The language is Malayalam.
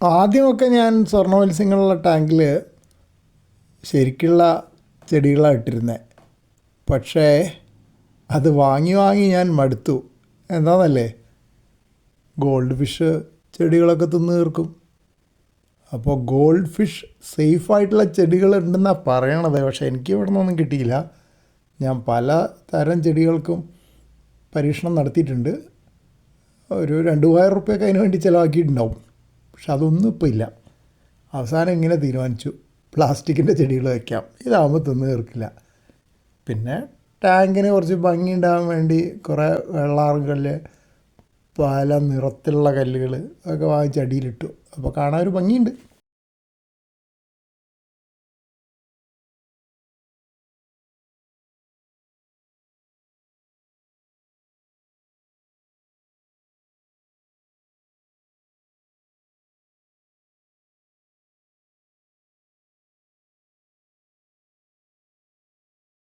ആദ്യമൊക്കെ ഞാൻ സ്വർണ മത്സ്യങ്ങളുള്ള ടാങ്കിൽ ശരിക്കുള്ള ചെടികളാണ് ഇട്ടിരുന്നത് പക്ഷേ അത് വാങ്ങി വാങ്ങി ഞാൻ മടുത്തു. എന്താണെന്നല്ലേ ഗോൾഡ് ഫിഷ് ചെടികളൊക്കെ തിന്ന് തീർക്കും. അപ്പോൾ ഗോൾഡ് ഫിഷ് സേഫായിട്ടുള്ള ചെടികൾ ഉണ്ടെന്നാണ് പറയണത്. പക്ഷേ എനിക്ക് ഇവിടെ നിന്നൊന്നും കിട്ടിയില്ല. ഞാൻ പല തരം ചെടികൾക്കും പരീക്ഷണം നടത്തിയിട്ടുണ്ട്. ഒരു രണ്ട് മൂവായിരം റുപ്യൊക്കെ അതിന് വേണ്ടി ചിലവാക്കിയിട്ടുണ്ടാവും. പക്ഷെ അതൊന്നും ഇപ്പോൾ ഇല്ല. അവസാനം ഇങ്ങനെ തീരുമാനിച്ചു. പ്ലാസ്റ്റിക്കിന്റെ ചെടികൾ വയ്ക്കാം ഇതാകുമ്പോൾ തിന്ന് തീർക്കില്ല. പിന്നെ ടാങ്കിന് കുറച്ച് ഭംഗി ഉണ്ടാകാൻ വേണ്ടി കുറേ വെള്ളാറും പല നിറത്തിലുള്ള കല്ലുകൾ അതൊക്കെ വാങ്ങിച്ച് അടിയിലിട്ടു. അപ്പോൾ കാണാൻ ഒരു ഭംഗിയുണ്ട്.